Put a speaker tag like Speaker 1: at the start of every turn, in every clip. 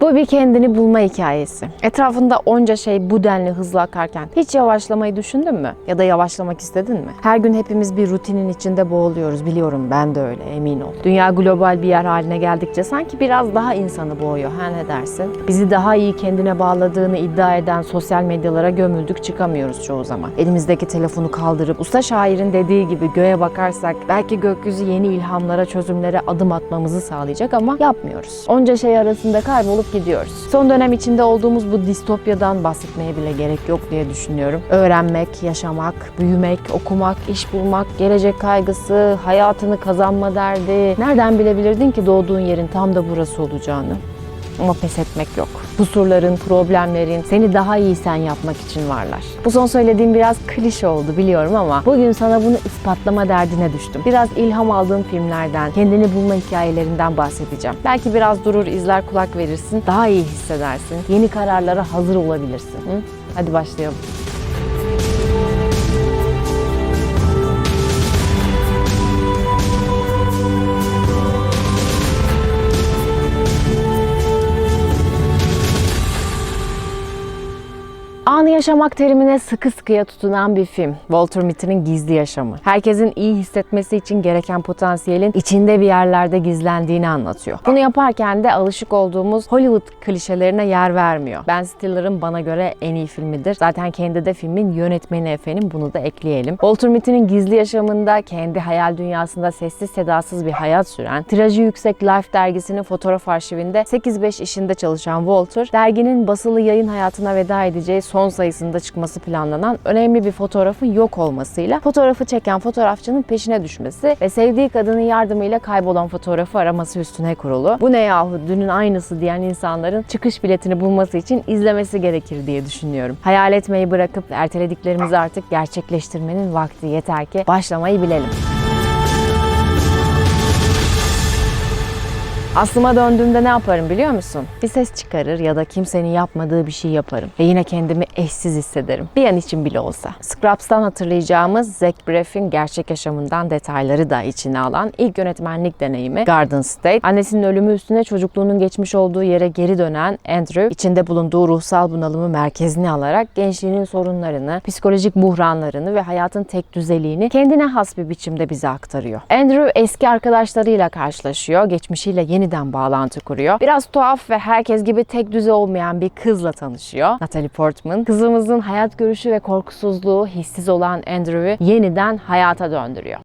Speaker 1: Bu bir kendini bulma hikayesi. Etrafında onca şey bu denli hızlı akarken hiç yavaşlamayı düşündün mü? Ya da yavaşlamak istedin mi? Her gün hepimiz bir rutinin içinde boğuluyoruz. Biliyorum ben de öyle emin ol. Dünya global bir yer haline geldikçe sanki biraz daha insanı boğuyor. Ha ne dersin? Bizi daha iyi kendine bağladığını iddia eden sosyal medyalara gömüldük çıkamıyoruz çoğu zaman. Elimizdeki telefonu kaldırıp usta şairin dediği gibi göğe bakarsak belki gökyüzü yeni ilhamlara, çözümlere adım atmamızı sağlayacak ama yapmıyoruz. Onca şey arasında kaybolup gidiyoruz. Son dönem içinde olduğumuz bu distopyadan bahsetmeye bile gerek yok diye düşünüyorum. Öğrenmek, yaşamak, büyümek, okumak, iş bulmak, gelecek kaygısı, hayatını kazanma derdi. Nereden bilebilirdin ki doğduğun yerin tam da burası olacağını? Ama pes etmek yok. Kusurların, problemlerin seni daha iyi sen yapmak için varlar. Bu son söylediğim biraz klişe oldu biliyorum ama bugün sana bunu ispatlama derdine düştüm. Biraz ilham aldığım filmlerden, kendini bulma hikayelerinden bahsedeceğim. Belki biraz durur, izler, kulak verirsin. Daha iyi hissedersin. Yeni kararlara hazır olabilirsin. Hı? Hadi başlayalım. Yaşamak terimine sıkı sıkıya tutunan bir film. Walter Mitty'nin Gizli Yaşamı. Herkesin iyi hissetmesi için gereken potansiyelin içinde bir yerlerde gizlendiğini anlatıyor. Bunu yaparken de alışık olduğumuz Hollywood klişelerine yer vermiyor. Ben Stiller'ın bana göre en iyi filmidir. Zaten kendi de filmin yönetmeni efendim bunu da ekleyelim. Walter Mitty'nin Gizli Yaşamında kendi hayal dünyasında sessiz sedasız bir hayat süren, tirajı yüksek Life dergisinin fotoğraf arşivinde 8-5 işinde çalışan Walter, derginin basılı yayın hayatına veda edeceği son sayısında çıkması planlanan önemli bir fotoğrafın yok olmasıyla fotoğrafı çeken fotoğrafçının peşine düşmesi ve sevdiği kadının yardımıyla kaybolan fotoğrafı araması üstüne kurulu. Bu ne yahu dünün aynısı diyen insanların çıkış biletini bulması için izlemesi gerekir diye düşünüyorum. Hayal etmeyi bırakıp ertelediklerimizi artık gerçekleştirmenin vakti yeter ki başlamayı bilelim. Aslıma döndüğümde ne yaparım biliyor musun? Bir ses çıkarır ya da kimsenin yapmadığı bir şey yaparım. Ve yine kendimi eşsiz hissederim. Bir an için bile olsa. Scrubs'tan hatırlayacağımız Zach Braff'in gerçek yaşamından detayları da içine alan ilk yönetmenlik deneyimi Garden State. Annesinin ölümü üstüne çocukluğunun geçmiş olduğu yere geri dönen Andrew, içinde bulunduğu ruhsal bunalımı merkezine alarak gençliğinin sorunlarını, psikolojik buhranlarını ve hayatın tek düzeliğini kendine has bir biçimde bize aktarıyor. Andrew eski arkadaşlarıyla karşılaşıyor, geçmişiyle yeniden bağlantı kuruyor. Biraz tuhaf ve herkes gibi tek düze olmayan bir kızla tanışıyor. Natalie Portman. Kızımızın hayat görüşü ve korkusuzluğu hissiz olan Andrew'u yeniden hayata döndürüyor.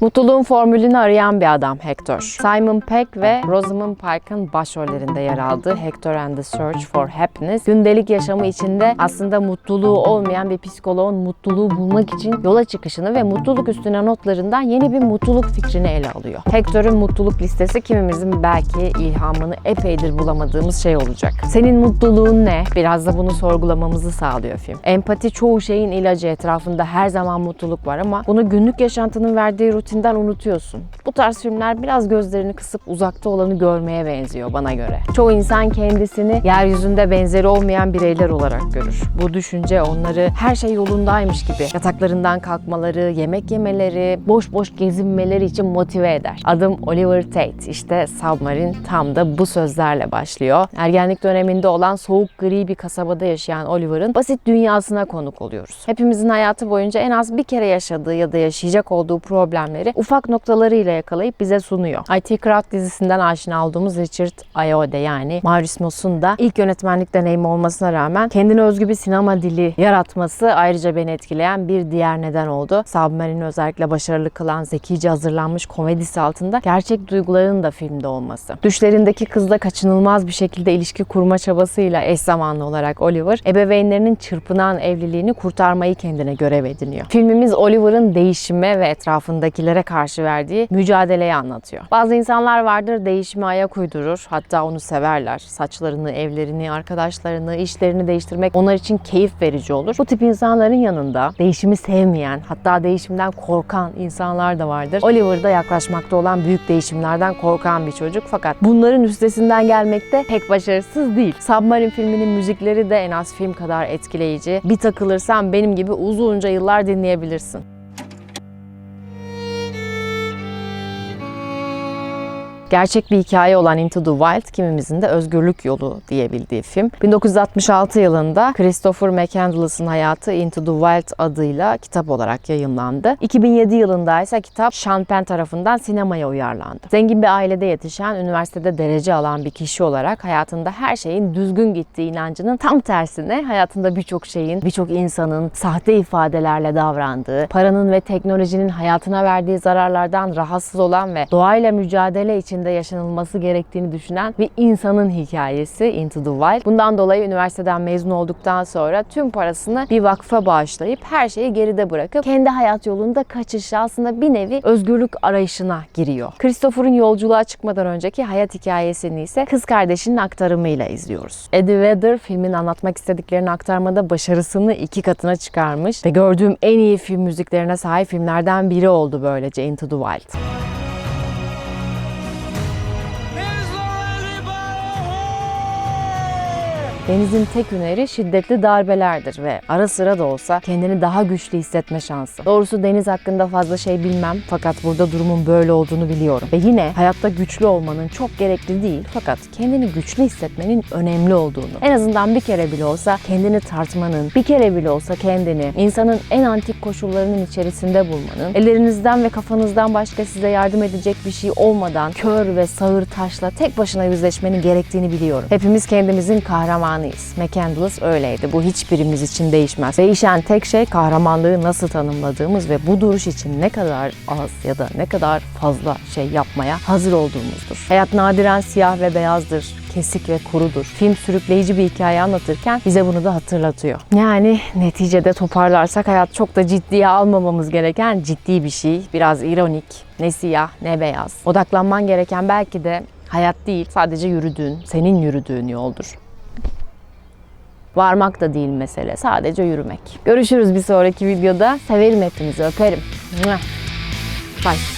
Speaker 1: Mutluluğun formülünü arayan bir adam Hector. Simon Pegg ve Rosamund Pike'ın başrollerinde yer aldığı Hector and the Search for Happiness, gündelik yaşamı içinde aslında mutluluğu olmayan bir psikoloğun mutluluğu bulmak için yola çıkışını ve mutluluk üstüne notlarından yeni bir mutluluk fikrini ele alıyor. Hector'un mutluluk listesi kimimizin belki ilhamını epeydir bulamadığımız şey olacak. Senin mutluluğun ne? Biraz da bunu sorgulamamızı sağlıyor film. Empati çoğu şeyin ilacı etrafında her zaman mutluluk var ama bunu günlük yaşantının verdiği rutinden unutuyorsun. Bu tarz filmler biraz gözlerini kısıp uzakta olanı görmeye benziyor bana göre. Çoğu insan kendisini yeryüzünde benzeri olmayan bireyler olarak görür. Bu düşünce onları her şey yolundaymış gibi yataklarından kalkmaları, yemek yemeleri, boş boş gezinmeleri için motive eder. Adım Oliver Tate. İşte Submarine tam da bu sözlerle başlıyor. Ergenlik döneminde olan soğuk gri bir kasabada yaşayan Oliver'ın basit dünyasına konuk oluyoruz. Hepimizin hayatı boyunca en az bir kere yaşadığı ya da yaşayacak olduğu problemleri ufak noktalarıyla yakalayıp bize sunuyor. IT Crowd dizisinden aşina olduğumuz Richard Ayoade yani Maurice Moss'un da ilk yönetmenlik deneyimi olmasına rağmen kendine özgü bir sinema dili yaratması ayrıca beni etkileyen bir diğer neden oldu. Submarine'i özellikle başarılı kılan zekice hazırlanmış komedisi altında gerçek duyguların da filmde olması. Düşlerindeki kızla kaçınılmaz bir şekilde ilişki kurma çabasıyla eş zamanlı olarak Oliver, ebeveynlerinin çırpınan evliliğini kurtarmayı kendine görev ediniyor. Filmimiz Oliver'ın değişime ve etrafındakilere karşı verdiği mücadeleyi anlatıyor. Bazı insanlar vardır değişime ayak uydurur, hatta onu severler. Saçlarını, evlerini, arkadaşlarını, işlerini değiştirmek onlar için keyif verici olur. Bu tip insanların yanında değişimi sevmeyen, hatta değişimden korkan insanlar da vardır. Oliver da yaklaşmakta olan büyük değişimlerden korkan bir çocuk fakat bunların üstesinden gelmekte pek başarısız değil. Submarine filminin müzikleri de en az film kadar etkileyici. Bir takılırsan benim gibi uzunca yıllar dinleyebilirsin. Gerçek bir hikaye olan Into the Wild kimimizin de özgürlük yolu diyebildiği film. 1966 yılında Christopher McCandless'ın hayatı Into the Wild adıyla kitap olarak yayımlandı. 2007 yılında ise kitap Sean Penn tarafından sinemaya uyarlandı. Zengin bir ailede yetişen, üniversitede derece alan bir kişi olarak hayatında her şeyin düzgün gittiği inancının tam tersine hayatında birçok şeyin, birçok insanın sahte ifadelerle davrandığı, paranın ve teknolojinin hayatına verdiği zararlardan rahatsız olan ve doğayla mücadele içinde yaşanılması gerektiğini düşünen bir insanın hikayesi Into the Wild. Bundan dolayı üniversiteden mezun olduktan sonra tüm parasını bir vakfa bağışlayıp her şeyi geride bırakıp kendi hayat yolunda kaçışı aslında bir nevi özgürlük arayışına giriyor. Christopher'ın yolculuğa çıkmadan önceki hayat hikayesini ise kız kardeşinin aktarımıyla izliyoruz. Eddie Vedder filmin anlatmak istediklerini aktarmada başarısını iki katına çıkarmış ve gördüğüm en iyi film müziklerine sahip filmlerden biri oldu böylece Into the Wild. Deniz'in tek hüneri şiddetli darbelerdir ve ara sıra da olsa kendini daha güçlü hissetme şansı. Doğrusu Deniz hakkında fazla şey bilmem fakat burada durumun böyle olduğunu biliyorum. Ve yine hayatta güçlü olmanın çok gerekli değil fakat kendini güçlü hissetmenin önemli olduğunu. En azından bir kere bile olsa kendini tartmanın, bir kere bile olsa kendini insanın en antik koşullarının içerisinde bulmanın, ellerinizden ve kafanızdan başka size yardım edecek bir şey olmadan kör ve sağır taşla tek başına yüzleşmenin gerektiğini biliyorum. Hepimiz kendimizin kahramanıyız. McCandless öyleydi. Bu hiçbirimiz için değişmez. Değişen tek şey kahramanlığı nasıl tanımladığımız ve bu duruş için ne kadar az ya da ne kadar fazla şey yapmaya hazır olduğumuzdur. Hayat nadiren siyah ve beyazdır kesik ve kurudur. Film sürükleyici bir hikaye anlatırken bize bunu da hatırlatıyor. Yani neticede toparlarsak hayat çok da ciddiye almamamız gereken ciddi bir şey. Biraz ironik. Ne siyah ne beyaz. Odaklanman gereken belki de hayat değil sadece yürüdüğün, senin yürüdüğün yoldur. Varmak da değil mesele. Sadece yürümek. Görüşürüz bir sonraki videoda. Severim hepinizi. Öperim. Bye.